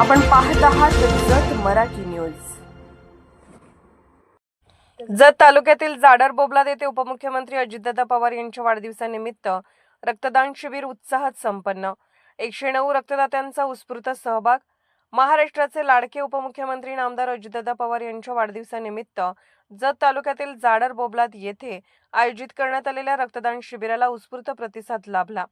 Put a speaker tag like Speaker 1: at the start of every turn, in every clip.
Speaker 1: आपण पाहत आहात जत मराठी न्यूज. जत तालुक्यातील जाडर बोबलाद येथे उपमुख्यमंत्री अजितदादा पवार यांच्या वाढदिवसानिमित्त रक्तदान शिबिर उत्साहात संपन्न. एकशे नऊ रक्तदात्यांचा उत्स्फूर्त सहभाग. महाराष्ट्राचे लाडके उपमुख्यमंत्री नामदार अजितदादा पवार यांच्या वाढदिवसानिमित्त जत तालुक्यातील जाडर बोबलाद येथे आयोजित करण्यात आलेल्या रक्तदान शिबिराला उत्स्फूर्त प्रतिसाद लाभला.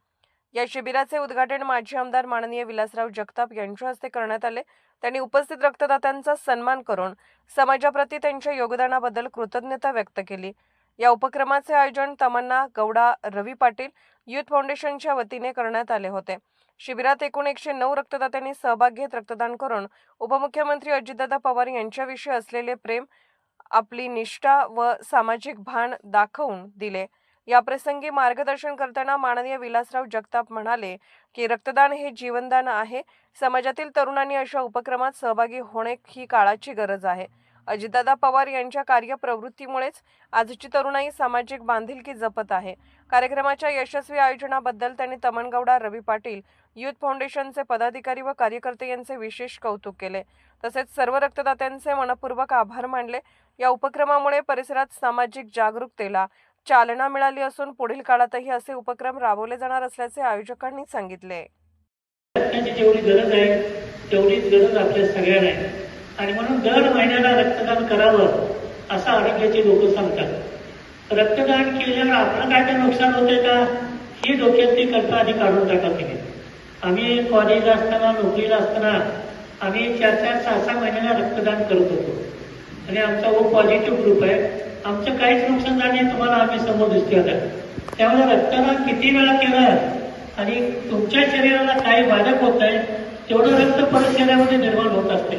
Speaker 1: या शिबिराचे उद्घाटन माजी आमदार माननीय विलासराव जगताप यांच्या हस्ते करण्यात आले. त्यांनी उपस्थित रक्तदात्यांचा सन्मान करून समाजाप्रती त्यांच्या योगदानाबद्दल कृतज्ञता व्यक्त केली. या उपक्रमाचे आयोजन तमन्ना गौडा रवी पाटील युथ फाउंडेशनच्या वतीने करण्यात आले होते. शिबिरात एकूण एकशे नऊ रक्तदात्यांनी सहभाग घेत रक्तदान करून उपमुख्यमंत्री अजितदादा पवार यांच्याविषयी असलेले प्रेम आपली निष्ठा व सामाजिक भान दाखवून दिले. याप्रसंगी मार्गदर्शन करताना माननीय विलासराव जगताप म्हणाले की रक्तदान हे जीवनदान आहे. समाजातील तरुणांनी अशा उपक्रमात सहभागी होणे ही काळाची गरज आहे. अजितदादा पवार यांच्या कार्यप्रवृत्तीमुळेच आजची तरुणाई सामाजिक बांधिलकी जपत आहे. कार्यक्रमाच्या यशस्वी आयोजनाबद्दल त्यांनी तमनगौडा रवी पाटील युथ फाउंडेशनचे पदाधिकारी व कार्यकर्ते यांचे विशेष कौतुक केले. तसेच सर्व रक्तदात्यांचे मनपूर्वक आभार मानले. या उपक्रमामुळे परिसरात सामाजिक जागरूकतेला चालना मिळाली असून पुढील काळातही असे उपक्रम राबवले जाणार असल्याचे आयोजकांनी सांगितले.
Speaker 2: जेवढी गरज आहे तेवढीच गरज आपल्या सगळ्यांना आहे. आणि म्हणून दर महिन्याला रक्तदान करावं असं आरोग्याचे लोक सांगतात. रक्तदान केल्यावर आपलं काय काय नुकसान होतंय का? ही डोक्यातली कल्पना आधी काढून टाकत नाही आम्ही कॉलेजला असताना नोकरीला असताना आम्ही चार चार सहा सहा महिन्याला रक्तदान करत होतो. आणि आमचा ओ पॉझिटिव्ह ग्रुप आहे. आमचं काहीच नुकसान झालं नाही तुम्हाला आम्ही समोर दिसते आता. त्यामुळे रक्तदान किती वेळा केलं आणि तुमच्या शरीराला काही बाधक होत आहे तेवढं रक्त परत शरीरामध्ये निर्माण होत असते.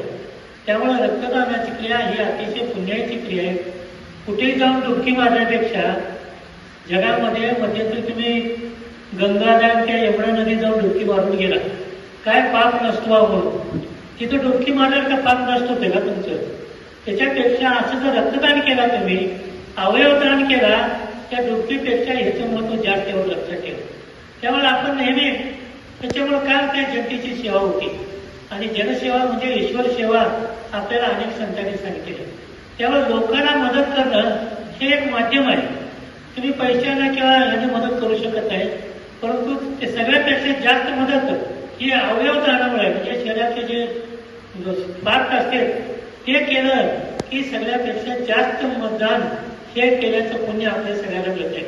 Speaker 2: त्यामुळे रक्तदानाची क्रिया ही अतिशय पुण्याची क्रिया आहे. कुठेही जाऊन डुबकी मारण्यापेक्षा जगामध्ये मध्यंतरी तुम्ही गंगाधर त्या यमुना नदी जाऊन डुबकी मारून गेला. काय पाप नसतो म्हणून. तिथं डुबकी मारल्यावर का पाप नष्ट होते का त्याच्यापेक्षा असं जर रक्तदान केला तुम्ही अवयवदान केला त्या डुबकीपेक्षा ह्याचं महत्त्व जास्त एवढं लक्षात ठेवा. त्यामुळे आपण नेहमी त्याच्यामुळे काय त्या जनतेची सेवा होती. आणि जनसेवा म्हणजे ईश्वर सेवा आपल्याला अनेक संतांनी सांगितले त्यामुळे लोकांना मदत करणं हे एक माध्यम आहे. तुम्ही पैशाला किंवा ह्याने मदत करू शकत नाही परंतु ते सगळ्यापेक्षा जास्त मदत ही अवयवदानामुळे म्हणजे शरीराचे जे पार्ट असते ते केलं की सगळ्यापेक्षा जास्त मतदान हे केल्याचं पुण्य आपल्या सगळ्याला मिळते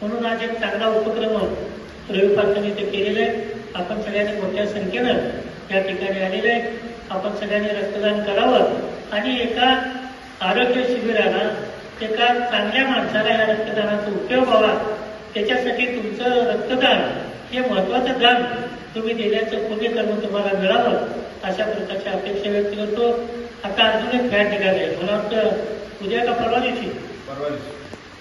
Speaker 2: म्हणून आज एक चांगला उपक्रम रवी पाटलांनी ते केलेलं आहे. आपण सगळ्यांनी मोठ्या संख्येनं या ठिकाणी आलेलं आहे. आपण सगळ्यांनी रक्तदान करावं आणि एका आरोग्य शिबिराला एका चांगल्या माणसाला या रक्तदानाचा उपयोग व्हावा. त्याच्यासाठी तुमचं रक्तदान हे महत्वाचं दान तुम्ही देण्याचं पुण्यकर्म तुम्हाला मिळावं अशा प्रकारची अपेक्षा व्यक्त करतो. आता अजून एक फॅट निघाले मला वाटतं उद्या का परवा दिवशी?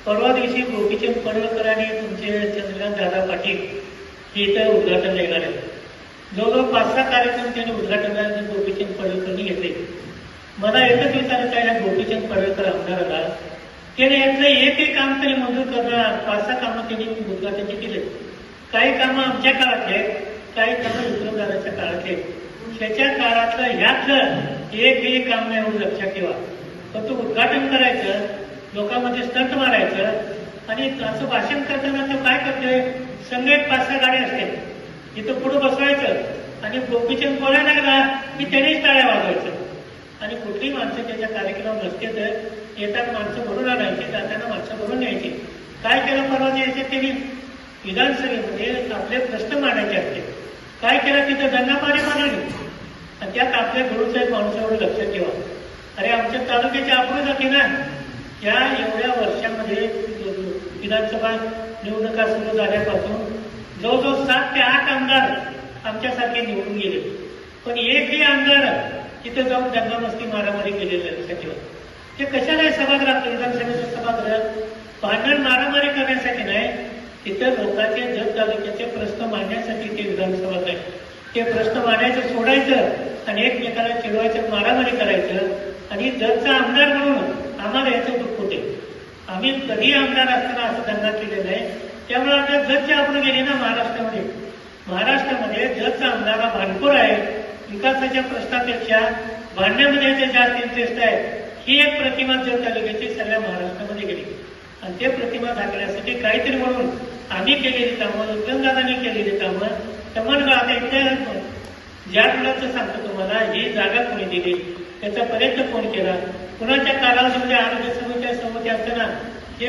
Speaker 2: परवा दिवशी. गोपीचंद पडवळकर आणि तुमचे चंद्रकांत दादा पाटील हे इथं उद्घाटन येणार आहे जवळजवळ पाच सहा कार्यक्रम त्यांनी उद्घाटनाला गोपीचंद पडवळकरनी घेतले. मला एकच विचारायचं आहे गोपीचंद पडवळकर आमदाराला. त्याने यातलं एकही काम तरी मंजूर करणार पाच सहा कामं त्यांनी उद्घाटनचे केले. काही कामं आमच्या काळातले आहेत, काही कामं विक्रमदाराच्या काळातले आहेत. त्याच्या काळातलं ह्यातलं एकही काम नाही म्हणून लक्षात ठेवा फक्त उद्घाटन करायचं लोकांमध्ये स्टंट मारायचं आणि असं भाषण करताना तो काय करतोय? संगीत पाच सहा गाड्या असतील इथं पुढे बसवायचं आणि गोपीचंद बोलायला लागला की त्यांनीच टाळ्या वाजवायचं. आणि कुठलीही माणसं त्याच्या कार्यक्रमात नसते तर येतात माणसं भरून आणायची जाताना माणसं भरून यायची काय केलं परवा यायचे त्यांनी? विधानसभेमध्ये आपले प्रश्न मांडायचे असते. काय केलं तिथं? दंगापारी मारली त्यात आपल्या गुरुसाहेब माणसावर लक्षात ठेवा. अरे आमच्या तालुक्याच्या आपण जाते ना या एवढ्या वर्षामध्ये विधानसभा निवडणुका सुरू झाल्यापासून जवळजवळ सात ते आठ आमदार आमच्यासारखे निवडून गेले. पण एकही आमदार तिथे जाऊन दंगामस्ती मारामारी केलेल्यासाठी ते कशाला सभागृहात विधानसभेचं सभागृहात भांडण मारामारी करण्यासाठी नाही तिथं लोकांचे जग तालुक्याचे प्रश्न मांडण्यासाठी ते विधानसभा ते प्रश्न मांडायचं सोडायचं आणि एकमेकाला चिडवायचं मारामारी करायचं. आणि जरचा आमदार म्हणून आम्हाला याचं दुःख होते. आम्ही कधी आमदार असताना असं दंगा केलेला आहे त्यामुळे आता जतचे आपण गेले ना महाराष्ट्रामध्ये. महाराष्ट्रामध्ये जतचा आमदार हा भांडखोर आहे. विकासाच्या प्रश्नापेक्षा भांडण्यामध्ये याचे जास्त इंटरेस्ट आहे ही एक प्रतिमा जत तालुक्याची सगळ्या महाराष्ट्रामध्ये गेली. आणि ते प्रतिमा दाखवण्यासाठी काहीतरी म्हणून आम्ही केलेली कामं उद्योगदारांनी केलेली कामं समन्वय आता इथे ज्या मुलाचं सांगतो तुम्हाला ही जागा कोणी दिली त्याचा प्रयत्न कोण केला. कुणाच्या कालावधीमध्ये आरोग्य समस्या समिती असताना जे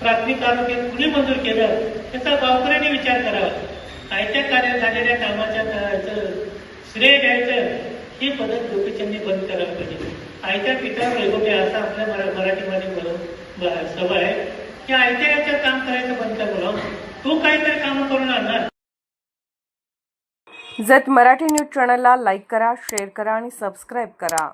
Speaker 2: प्राथमिक आरोग्य कुणी मंजूर केलं त्याचा गावकऱ्यांनी विचार करावा. आयत्या कार्यात झालेल्या कामाच्या काळाचं श्रेय घ्यायचं ही पद्धत गोपीचंदनी बंद करायला पाहिजे. आयत्या पिकावर वैभव असा आपल्या मराठीमध्ये सभा आहे. की आयत्या याचं काम करायचं बंद करून तू काहीतरी काम करून आणणार.
Speaker 1: जत मराठी न्यूज चॅनलला लाईक करा शेअर करा आणि सबस्क्राईब करा.